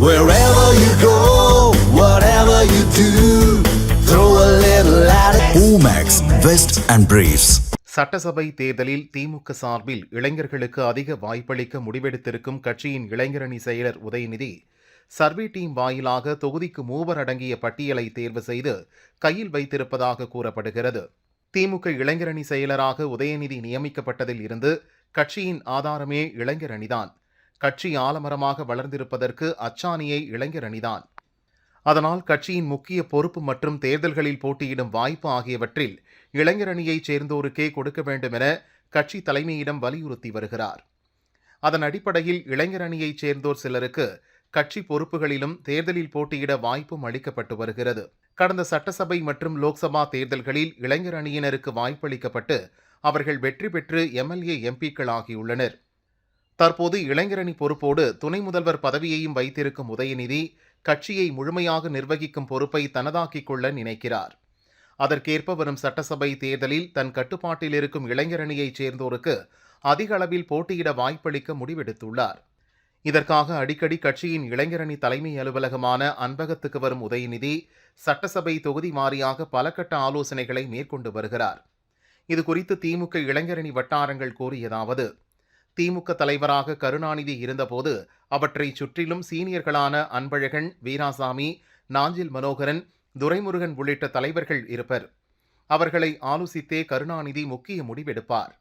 Wherever you go, whatever you do, throw a little at it. Omax, Vest and Briefs. சட்டசபை தேர்தலில் திமுக சார்பில் இளைஞர்களுக்கு அதிக வாய்ப்பளிக்க முடிவெடுத்திருக்கும் கட்சியின் இளைஞரணி செயலர் உதயநிதி சர்வே டீம் வாயிலாக தொகுதிக்கு மூவர் அடங்கிய பட்டியலை தேர்வு செய்து கையில் வைத்திருப்பதாக கூறப்படுகிறது திமுக இளைஞரணி செயலராக உதயநிதி நியமிக்கப்பட்டதில் இருந்து கட்சியின் ஆதாரமே இளைஞர் அணிதான் கட்சி ஆலமரமாக வளர்ந்திருப்பதற்கு அச்சாணியை இளைஞர் அணிதான். அதனால் கட்சியின் முக்கிய பொறுப்பு மற்றும் தேர்தல்களில் போட்டியிடும் வாய்ப்பு ஆகியவற்றில் இளைஞர் அணியைச் சேர்ந்தோருக்கே கொடுக்க வேண்டும் என கட்சி தலைமையிடம் வலியுறுத்தி வருகிறார். அதன் அடிப்படையில் இளைஞர் அணியைச் சேர்ந்தோர் சிலருக்கு கட்சி பொறுப்புகளிலும் தேர்தலில் போட்டியிட வாய்ப்பும் அளிக்கப்பட்டு வருகிறது. கடந்த சட்டசபை மற்றும் லோக்சபா தேர்தல்களில் இளைஞர் அணியினருக்கு வாய்ப்பளிக்கப்பட்டு அவர்கள் வெற்றி பெற்று எம்எல்ஏ எம்பிக்கள் ஆகியுள்ளனர். தற்போது இளைஞரணி பொறுப்போடு துணை முதல்வர் பதவியையும் வைத்திருக்கும் உதயநிதி கட்சியை முழுமையாக நிர்வகிக்கும் பொறுப்பை தனதாக்கிக் கொள்ள நினைக்கிறார். அதற்கேற்ப வரும் சட்டசபை தேர்தலில் தன் கட்டுப்பாட்டில் இருக்கும் இளைஞரணியைச் சேர்ந்தோருக்கு அதிக அளவில் போட்டியிட வாய்ப்பளிக்க முடிவெடுத்துள்ளார். இதற்காக அடிக்கடி கட்சியின் இளைஞரணி தலைமை அலுவலகமான அன்பகத்துக்கு வரும் உதயநிதி சட்டசபை தொகுதி வாரியாக பல கட்ட ஆலோசனைகளை மேற்கொண்டு வருகிறார். இதுகுறித்து திமுக இளைஞரணி வட்டாரங்கள் கூறியதாவது திமுக தலைவராக கருணாநிதி இருந்தபோது அவற்றை சுற்றிலும் சீனியர்களான அன்பழகன் வீராசாமி நாஞ்சில் மனோகரன் துரைமுருகன் உள்ளிட்ட தலைவர்கள் இருப்பர். அவர்களை ஆலோசித்தே கருணாநிதி முக்கிய முடிவெடுப்பார்.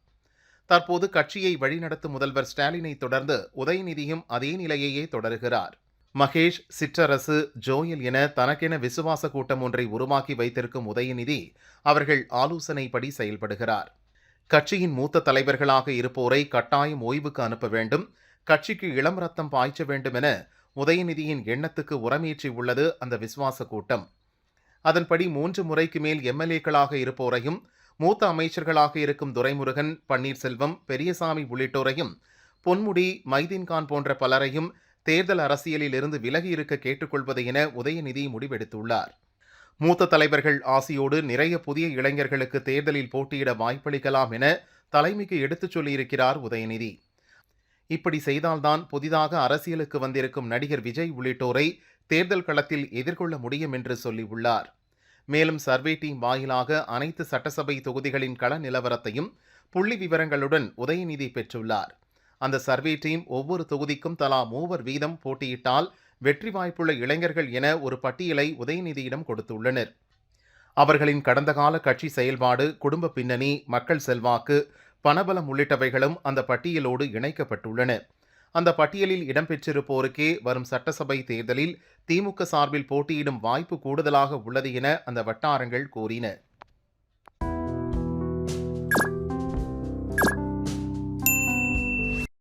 தற்போது கட்சியை வழிநடத்தும் முதல்வர் ஸ்டாலினை தொடர்ந்து உதயநிதியும் அதே நிலையையே தொடருகிறார். மகேஷ் சிற்றரசு ஜோயல் என தனக்கென விசுவாச கூட்டம் ஒன்றை உருவாக்கி வைத்திருக்கும் உதயநிதி அவர்கள் ஆலோசனைப்படி செயல்படுகிறார். கட்சியின் மூத்த தலைவர்களாக இருப்போரை கட்டாயம் ஓய்வுக்கு அனுப்ப வேண்டும் கட்சிக்கு இளம் ரத்தம் பாய்ச்ச வேண்டும் என உதயநிதியின் எண்ணத்துக்கு உரமேற்றி உள்ளது அந்த விசுவாச கூட்டம். அதன்படி மூன்று முறைக்கு மேல் எம்எல்ஏக்களாக இருப்போரையும் மூத்த அமைச்சர்களாக இருக்கும் துரைமுருகன் பன்னீர்செல்வம் பெரியசாமி உள்ளிட்டோரையும் பொன்முடி மைதீன்கான் போன்ற பலரையும் தேர்தல் அரசியலில் இருந்து விலகி இருக்க கேட்டுக்கொள்வது என உதயநிதி முடிவெடுத்துள்ளார். மூத்த தலைவர்கள் ஆசியோடு நிறைய புதிய இளைஞர்களுக்கு தேர்தலில் போட்டியிட வாய்ப்பளிக்கலாம் என தலைமைக்கு எடுத்துச் சொல்லியிருக்கிறார் உதயநிதி. இப்படி செய்தால்தான் புதிதாக அரசியலுக்கு வந்திருக்கும் நடிகர் விஜய் உள்ளிட்டோரை தேர்தல் களத்தில் எதிர்கொள்ள முடியும் என்று சொல்லியுள்ளார். மேலும் சர்வே டீம் வாயிலாக அனைத்து சட்டசபை தொகுதிகளின் கள நிலவரத்தையும் புள்ளி விவரங்களுடன் உதயநிதி பெற்றுள்ளார். அந்த சர்வே டீம் ஒவ்வொரு தொகுதிக்கும் தலா மூவர் வீதம் போட்டியிட்டால் வெற்றி வாய்ப்புள்ள இளைஞர்கள் என ஒரு பட்டியலை உதயநிதியிடம் கொடுத்துள்ளனர். அவர்களின் கடந்த கால கட்சி செயல்பாடு குடும்ப பின்னணி மக்கள் செல்வாக்கு பணபலம் உள்ளிட்டவைகளும் அந்த பட்டியலோடு இணைக்கப்பட்டுள்ளன. அந்த பட்டியலில் இடம்பெற்றிருப்போருக்கே வரும் சட்டசபை தேர்தலில் திமுக சார்பில் போட்டியிடும் வாய்ப்பு கூடுதலாக உள்ளது என அந்த வட்டாரங்கள் கூறின.